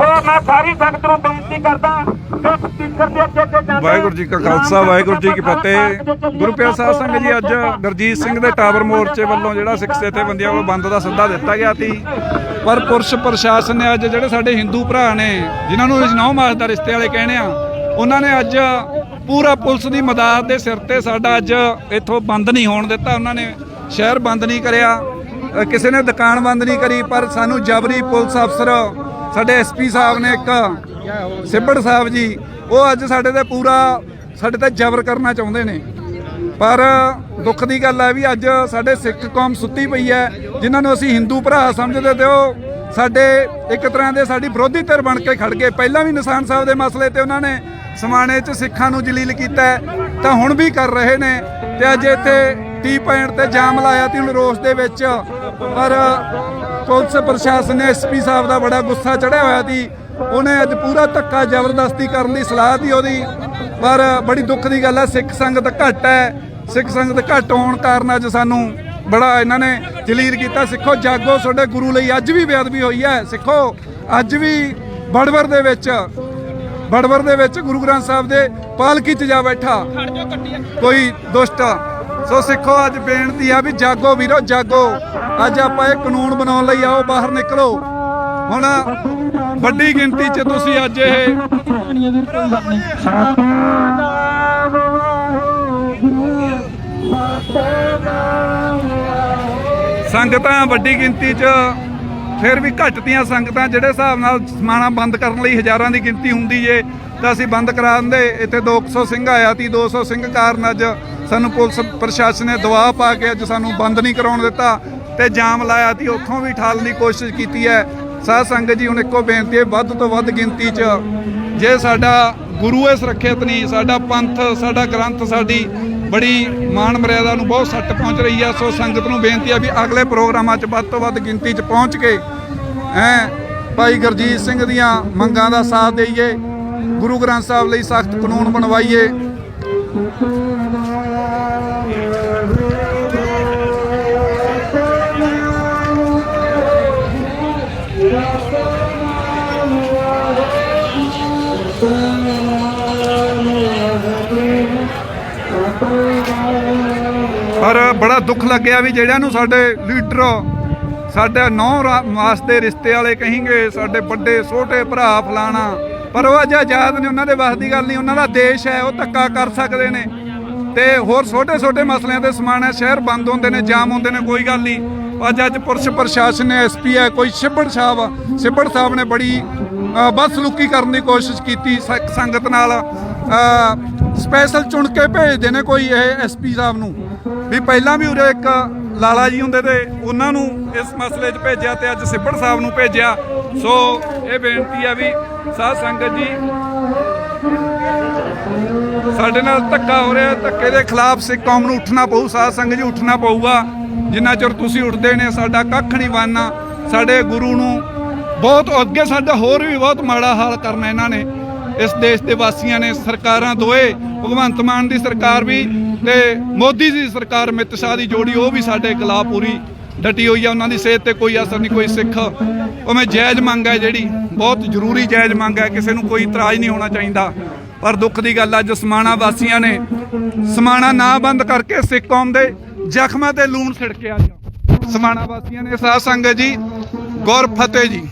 ਸੋ ਮੈਂ ਸਾਰੀ ਸੰਗਤ ਨੂੰ ਬੇਨਤੀ ਕਰਦਾ ਕਿ ਸਪੀਕਰ ਦੇ ਅੱਗੇ ਅੱਗੇ ਜਾਂਦੇ ਵਾਹਿਗੁਰੂ ਜੀ ਕਾ ਖਾਲਸਾ ਵਾਹਿਗੁਰੂ ਜੀ ਕੀ ਫਤਿਹ। ਗੁਰੂ ਪਿਆਰ ਸਾਹਿਬ ਸੰਗਤ ਜੀ ਅੱਜ ਗੁਰਜੀਤ ਸਿੰਘ ਦੇ ਟਾਵਰ ਮੋਰਚੇ ਵੱਲੋਂ ਜਿਹੜਾ ਸਿੱਖ ਜਥੇਬੰਦੀਆਂ ਵੱਲੋਂ ਬੰਦ ਦਾ ਸੱਦਾ ਦਿੱਤਾ ਗਿਆ ਸੀ। ਪਰ ਪੁਰਸ਼ ਪ੍ਰਸ਼ਾਸਨ ਨੇ ਅੱਜ ਜਿਹੜੇ ਸਾਡੇ ਹਿੰਦੂ ਭਰਾ ਨੇ ਜਿਨ੍ਹਾਂ ਨੂੰ ਨੌ ਮਾਸ ਦਾ ਰਿਸ਼ਤੇ ਵਾਲੇ ਕਹਿੰਦੇ ਆ ਉਹਨਾਂ ਨੇ ਅੱਜ ਪੂਰਾ ਪੁਲਿਸ ਦੀ ਮਦਦ ਦੇ ਸਿਰ ਤੇ ਸਾਡਾ ਅੱਜ ਇੱਥੋਂ ਬੰਦ ਨਹੀਂ ਹੋਣ ਦਿੱਤਾ। ਉਹਨਾਂ ਨੇ ਸ਼ਹਿਰ ਬੰਦ ਨਹੀਂ ਕਰਿਆ ਕਿਸੇ ਨੇ ਦੁਕਾਨ ਬੰਦ ਨਹੀਂ ਕਰੀ ਪਰ ਸਾਨੂੰ ਜਬਰੀ ਪੁਲਿਸ ਅਫਸਰ ਸਾਡੇ ਐਸਪੀ ਸਾਹਿਬ ਨੇ ਇੱਕ, ਸਿੱਬੜ ਸਾਹਿਬ ਜੀ, ਉਹ ਅੱਜ ਸਾਡੇ ਤੇ ਪੂਰਾ, ਸਾਡੇ ਤੇ ਜ਼ਬਰ ਕਰਨਾ ਚਾਹੁੰਦੇ ਨੇ। ਪਰ ਦੁੱਖ ਦੀ ਗੱਲ ਹੈ ਵੀ ਅੱਜ ਸਾਡੇ ਸਿੱਖ ਕੌਮ ਸੁੱਤੀ ਪਈ ਹੈ, ਜਿਨ੍ਹਾਂ ਨੂੰ ਅਸੀਂ ਹਿੰਦੂ ਭਰਾ ਸਮਝਦੇ ਤੇ ਉਹ ਸਾਡੇ ਇੱਕ ਤਰ੍ਹਾਂ ਦੇ ਸਾਡੀ ਵਿਰੋਧੀ ਧਿਰ ਬਣ ਕੇ ਖੜ ਗਏ। ਪਹਿਲਾਂ ਵੀ ਨਿਸ਼ਾਨ ਸਾਹਿਬ ਦੇ ਮਸਲੇ ਤੇ ਉਹਨਾਂ ਨੇ ਸਮਾਣੇ 'ਚ ਸਿੱਖਾਂ ਨੂੰ ਜਲੀਲ ਕੀਤਾ ਤਾਂ ਹੁਣ ਵੀ ਕਰ ਰਹੇ ਨੇ, ਤੇ ਅੱਜ ਇੱਥੇ ਟੀ ਪੁਆਇੰਟ ਤੇ ਜਾਮ ਲਾਇਆ ਤੀ ਹੁਣ ਰੋਸ ਦੇ ਵਿੱਚ। ਪਰ ਪੁਲਿਸ ਪ੍ਰਸ਼ਾਸਨ ਨੇ ਐਸਪੀ ਸਾਹਿਬ ਦਾ ਬੜਾ ਗੁੱਸਾ ਚੜਿਆ ਹੋਇਆ ਸੀ ਉਹਨੇ ਅੱਜ ਪੂਰਾ ਧੱਕਾ ਜ਼ਬਰਦਸਤੀ ਕਰਨ ਦੀ ਸਲਾਹ ਦੀ ਉਹਦੀ। ਪਰ ਬੜੀ ਦੁੱਖ ਦੀ ਗੱਲ ਹੈ ਸਿੱਖ ਸੰਗਤ ਘੱਟ ਹੈ। ਸਿੱਖ ਸੰਗਤ ਘੱਟ ਹੋਣ ਕਾਰਨ ਅੱਜ ਸਾਨੂੰ ਬੜਾ ਇਹਨਾਂ ਨੇ ਜਲੀਲ ਕੀਤਾ। ਸਿੱਖੋ, ਜਾਗੋ ਤੁਹਾਡੇ ਗੁਰੂ ਲਈ ਅੱਜ ਵੀ ਬੇਅਦਬੀ ਹੋਈ ਹੈ। ਸਿੱਖੋ, ਅੱਜ ਵੀ ਬੜਵਰ ਦੇ ਵਿੱਚ, ਬੜਵਰ ਦੇ ਵਿੱਚ ਗੁਰੂ ਗ੍ਰੰਥ ਸਾਹਿਬ ਦੇ ਪਾਲਕੀ 'ਚ ਜਾ ਬੈਠਾ। ਕੋਈ ਦੁਸ਼ਟ ਸੋ ਸਿੱਖੋ, ਅੱਜ ਬੇਨਤੀ ਆ ਵੀ ਜਾਗੋ ਵੀਰੋ, ਜਾਗੋ। ਅੱਜ ਆਪਾਂ ਇਹ ਕਾਨੂੰਨ ਬਣਾਉਣ ਲਈ ਆਓ, ਬਾਹਰ ਨਿਕਲੋ। ਹੁਣ ਵੱਡੀ ਗਿਣਤੀ 'ਚ ਤੁਸੀਂ ਅੱਜ ਇਹ ਸੰਗਤਾਂ, ਵੱਡੀ ਗਿਣਤੀ 'ਚ ਫਿਰ ਵੀ ਘਟਦੀਆਂ ਸੰਗਤਾਂ, ਜਿਹੜੇ ਹਿਸਾਬ ਨਾਲ ਸਮਾਣਾ ਬੰਦ ਕਰਨ ਲਈ ਹਜ਼ਾਰਾਂ ਦੀ ਗਿਣਤੀ ਹੁੰਦੀ ਏ, ਤਾਂ ਅਸੀਂ ਬੰਦ ਕਰਾ ਦਿੰਦੇ। ਇੱਥੇ 200 ਸਿੰਘ ਆਇਆ ਤੀ 200 ਸਿੰਘ ਕਾਰਨ ਅੱਜ ਸਾਨੂੰ ਪੁਲਿਸ ਪ੍ਰਸ਼ਾਸਨ ਨੇ ਦਬਾਅ ਪਾ ਕੇ ਅੱਜ ਸਾਨੂੰ ਬੰਦ ਨਹੀਂ ਕਰਾਉਣ ਦਿੱਤਾ ਤੇ ਜਾਮ ਲਾਇਆ ਸੀ। ਉੱਥੋਂ ਵੀ ਠਾਲਣ ਦੀ ਕੋਸ਼ਿਸ਼ ਕੀਤੀ ਹੈ। ਸਾਧ ਸੰਗਤ ਜੀ, ਹੁਣ ਇੱਕੋ ਬੇਨਤੀ ਹੈ, ਵੱਧ ਤੋਂ ਵੱਧ ਗਿਣਤੀ 'ਚ ਜੇ ਸਾਡਾ ਗੁਰੂ ਹੈ, ਸੁਰੱਖਿਅਤ ਨਹੀਂ, ਸਾਡਾ ਪੰਥ, ਸਾਡਾ ਗ੍ਰੰਥ, ਸਾਡੀ ਬੜੀ ਮਾਣ ਮਰਿਆਦਾ ਨੂੰ ਬਹੁਤ ਸੱਟ ਪਹੁੰਚ ਰਹੀ ਆ ਸੋ ਸੰਗਤ ਨੂੰ ਬੇਨਤੀ ਆ ਵੀ ਅਗਲੇ ਪ੍ਰੋਗਰਾਮਾਂ 'ਚ ਵੱਧ ਤੋਂ ਵੱਧ ਗਿਣਤੀ 'ਚ ਪਹੁੰਚ ਕੇ ਐ ਭਾਈ ਗੁਰਜੀਤ ਸਿੰਘ ਦੀਆਂ ਮੰਗਾਂ ਦਾ ਸਾਥ ਦੇਈਏ। ਗੁਰੂ ਗ੍ਰੰਥ ਸਾਹਿਬ ਲਈ ਸਖਤ ਕਾਨੂੰਨ ਬਣਵਾਈਏ। ਪਰ ਬੜਾ ਦੁੱਖ ਲੱਗਿਆ ਵੀ ਜਿਹੜਿਆਂ ਨੂੰ ਸਾਡੇ ਲੀਡਰ ਸਾਡੇ ਨੌ ਵਾਸਤੇ ਰਿਸ਼ਤੇ ਵਾਲੇ ਕਹੀਂਗੇ ਸਾਡੇ ਵੱਡੇ ਛੋਟੇ ਭਰਾ ਫਲਾਣਾ ਪਰ ਉਹ ਅੱਜ ਆਜ਼ਾਦ ਨੇ ਉਹਨਾਂ ਦੇ ਵੱਸ ਦੀ ਗੱਲ ਨਹੀਂ ਉਹਨਾਂ ਦਾ ਦੇਸ਼ ਹੈ ਉਹ ਧੱਕਾ ਕਰ ਸਕਦੇ ਨੇ ਤੇ ਹੋਰ ਛੋਟੇ ਛੋਟੇ ਮਸਲਿਆਂ ਦੇ ਸਮਾਨ ਹੈ ਸ਼ਹਿਰ ਬੰਦ ਹੁੰਦੇ ਨੇ ਜਾਮ ਹੁੰਦੇ ਨੇ ਕੋਈ ਗੱਲ ਨਹੀਂ ਅੱਜ ਅੱਜ ਪੁਲਿਸ ਪ੍ਰਸ਼ਾਸਨ ਨੇ ਐਸਪੀ ਹੈ ਕੋਈ ਛਿੱਬੜ ਸਾਹਿਬ ਆ। ਛਿੱਬੜ ਸਾਹਿਬ ਨੇ ਬੜੀ ਅ, ਬਦਸਲੂਕੀ ਕਰਨ ਦੀ ਕੋਸ਼ਿਸ਼ ਕੀਤੀ ਸਿੱਖ ਸੰਗਤ ਨਾਲ ਸਪੈਸ਼ਲ ਚੁਣ ਕੇ ਭੇਜਦੇ ਨੇ ਕੋਈ ਇਹ ਐਸਪੀ ਸਾਹਿਬ ਨੂੰ। ਵੀ ਪਹਿਲਾਂ ਵੀ ਉਰੇ ਇੱਕ ਲਾਲਾ ਜੀ ਹੁੰਦੇ ਤੇ ਉਹਨਾਂ ਨੂੰ ਇਸ ਮਸਲੇ 'ਚ ਭੇਜਿਆ ਤੇ ਅੱਜ ਸਿੱਬੜ ਸਾਹਿਬ ਨੂੰ ਭੇਜਿਆ। ਸੋ ਇਹ ਬੇਨਤੀ ਆ ਵੀ ਸਾਧ ਸੰਗਤ ਜੀ, ਸਾਡੇ ਨਾਲ ਧੱਕਾ ਹੋ ਰਿਹਾ, ਧੱਕੇ ਦੇ ਖਿਲਾਫ ਸਿੱਖ ਕੌਮ ਨੂੰ ਉੱਠਣਾ ਪਊ, ਸਾਧ ਸੰਗਤ ਜੀ ਉੱਠਣਾ ਪਊਗਾ। ਜਿੰਨਾ ਚਿਰ ਤੁਸੀਂ ਉੱਠਦੇ ਨੇ, ਸਾਡਾ ਕੱਖ ਨਹੀਂ ਬਣਨਾ। ਸਾਡੇ ਗੁਰੂ ਨੂੰ ਬਹੁਤ ਅੱਗੇ ਸਾਡਾ ਹੋਰ ਵੀ ਬਹੁਤ ਮਾੜਾ ਹਾਲ ਕਰਨਾ ਇਹਨਾਂ ਨੇ। ਇਸ ਦੇਸ਼ ਦੇ ਵਾਸੀਆਂ ਨੇ ਸਰਕਾਰਾਂ ਦੋਏ, ਭਗਵੰਤ ਮਾਨ ਦੀ ਸਰਕਾਰ ਵੀ ਤੇ ਮੋਦੀ ਦੀ ਸਰਕਾਰ ਅਮਿਤ ਸ਼ਾਹ ਦੀ ਜੋੜੀ, ਉਹ ਵੀ ਸਾਡੇ ਖਿਲਾਫ ਪੂਰੀ ਡਟੀ ਹੋਈ ਆ। ਉਹਨਾਂ ਦੀ ਸਿਹਤ ਤੇ ਕੋਈ ਅਸਰ ਨਹੀਂ, ਕੋਈ ਸਿੱਖ। ਉਵੇਂ ਜਾਇਜ਼ ਮੰਗ ਹੈ ਜਿਹੜੀ, ਬਹੁਤ ਜ਼ਰੂਰੀ ਜਾਇਜ਼ ਮੰਗ ਹੈ, ਕਿਸੇ ਨੂੰ ਕੋਈ ਇਤਰਾਜ਼ ਨਹੀਂ ਹੋਣਾ ਚਾਹੀਦਾ। ਪਰ ਦੁੱਖ ਦੀ ਗੱਲ ਅੱਜ ਸਮਾਣਾ ਵਾਸੀਆਂ ਨੇ ਸਮਾਣਾ ਨਾ ਬੰਦ ਕਰਕੇ ਸਿੱਖ ਕੌਮ ਦੇ ਜ਼ਖਮਾਂ ਤੇ ਲੂਣ ਛਿੜਕਿਆ ਸਮਾਣਾ ਵਾਸੀਆਂ ਨੇ ਸਾਧ ਸੰਗਤ ਜੀ, ਗੁਰ ਫਤਿਹ ਜੀ।